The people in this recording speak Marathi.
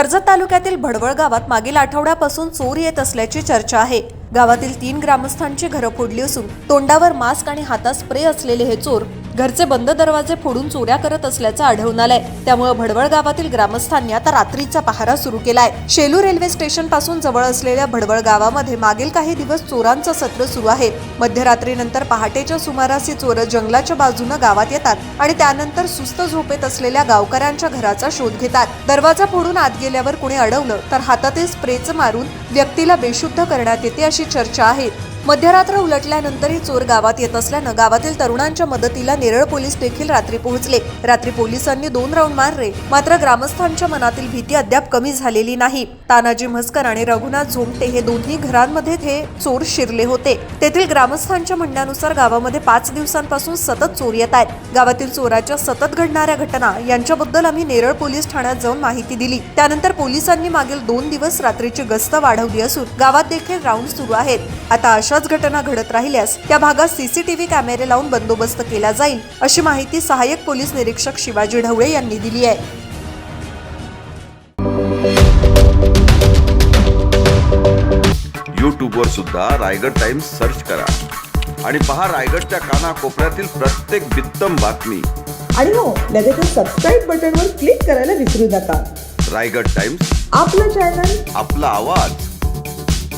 कर्जत तालुक्यातील भडवळ गावात मागील आठवड्यापासून चोर येत असल्याची चर्चा आहे. गावातील तीन ग्रामस्थांची घरं फोडली असून तोंडावर मास्क आणि हातात स्प्रे असलेले हे चोर घरचे बंद दरवाजे फोडून चोऱ्या करत असल्याचं आढळून आलंय. त्यामुळे भडवळ गावातील ग्रामस्थांनी आता रात्रीचा पहारा सुरू केलाय. शेलू रेल्वे स्टेशनपासून जवळ असलेल्या भडवळ गावामध्ये मागील काही दिवस चोरांचं सत्र सुरू आहे. मध्यरात्रीनंतर पहाटेच्या सुमारास हे चोरं जंगलाच्या बाजूनं गावात येतात आणि त्यानंतर सुस्त झोपेत असलेल्या गावकऱ्यांच्या घराचा शोध घेतात. दरवाजा फोडून आत गेल्यावर कुणी अडवलं तर हातातील स्प्रेचं मारून व्यक्तीला बेशुद्ध करण्यात येते अशी चर्चा आहे. मध्यरात्र उलटल्यानंतरही चोर गावात येत असल्यानं गावातील तरुणांच्या मदतीला नेरळ पोलीस देखील रात्री पोहोचले. रात्री पोलिसांनी दोन राऊंड मारले. मात्र ग्रामस्थांच्या मनातील भीती अद्याप कमी झालेली नाही. तानाजी म्हस्कर आणि रघुनाथ झोमटे हे दोन्ही घरांमध्ये हे चोर शिरले होते. तेथील ग्रामस्थांच्या म्हणण्यानुसार गावामध्ये पाच दिवसांपासून सतत चोर येत आहेत. गावातील चोराच्या सतत घडणाऱ्या घटना यांच्याबद्दल आम्ही नेरळ पोलीस ठाण्यात जाऊन माहिती दिली. त्यानंतर पोलिसांनी मागील दोन दिवस रात्रीची गस्त वाढवली असून गावात देखील राऊंड सुरू आहेत. आता अशाच घटना घडत राहिल्यास त्या भागात सीसीटीव्ही कॅमेरे लावून बंदोबस्त केला जाईल अशी माहिती सहाय्यक पोलीस निरीक्षक शिवाजी ढवळे यांनी दिली आहे. यूट्यूबवर सुद्धा रायगड टाइम्स सर्च करा आणि पहा रायगडच्या कानाकोपऱ्यातील प्रत्येक बित्तम बातमी. आणि हो लगेचच सबस्क्राईब बटनवर क्लिक करायला विसरू नका. रायगड टाइम्स आपलं चॅनल आपला आवाज.